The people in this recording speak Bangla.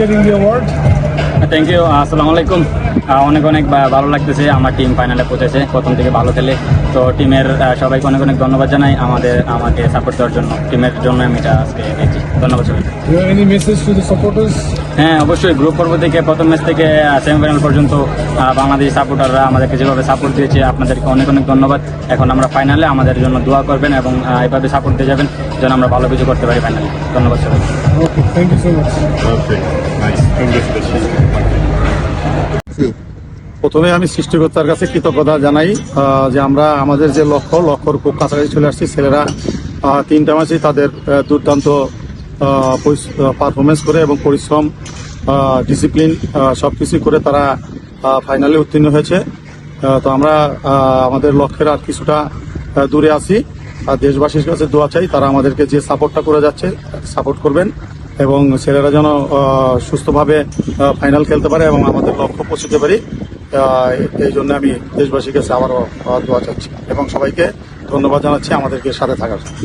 getting the award. Thank you আসসালামু আলাইকুম। অনেক অনেক ভালো লাগতেছে আমার টিম ফাইনালে পৌঁছেছে প্রথম থেকে ভালো খেলে। তো টিমের সবাইকে অনেক অনেক ধন্যবাদ জানাই আমাদের আমাকে সাপোর্ট দেওয়ার জন্য। টিমের জন্য আমি এটা আজকে পেয়েছি ধন্যবাদ সবাইকে। Do you have any message to the supporters? হ্যাঁ অবশ্যই গ্রুপ পর্ব থেকে প্রথম ম্যাচ থেকে সেমিফাইনাল পর্যন্ত বাংলাদেশি সাপোর্টাররা আমাদেরকে যেভাবে সাপোর্ট দিয়েছে আপনাদেরকে অনেক অনেক ধন্যবাদ। এখন আমরা ফাইনালে আমাদের জন্য দোয়া করবেন এবং এভাবে সাপোর্ট দিয়ে যাবেন যেন আমরা ভালো কিছু করতে পারি ফাইনালে ধন্যবাদ সবাই ওকে thank you so much. প্রথমে আমি সৃষ্টিকর্তার কাছে কৃতজ্ঞতা জানাই যে আমরা আমাদের যে লক্ষ্য, লক্ষ্যর খুব কাছাকাছি চলে আসছি। ছেলেরা তিনটা ম্যাচে তাদের দুর্দান্ত পারফরমেন্স করে এবং পরিশ্রম ডিসিপ্লিন সব কিছু করে তারা ফাইনালে উত্তীর্ণ হয়েছে। তো আমরা আমাদের লক্ষ্যের আর কিছুটা দূরে আছি। আর দেশবাসীর কাছে দোয়া চাই, তারা আমাদেরকে যে সাপোর্টটা করে যাচ্ছে সাপোর্ট করবেন। এবং ছেলেরা যেন সুস্থভাবে ফাইনাল খেলতে পারে এবং আমাদের লক্ষ্য পৌঁছতে পারি। এই জন্য আমি দেশবাসীর কাছে আবারও দোয়া চাচ্ছি এবং সবাইকে ধন্যবাদ জানাচ্ছি আমাদেরকে সাথে থাকার জন্য।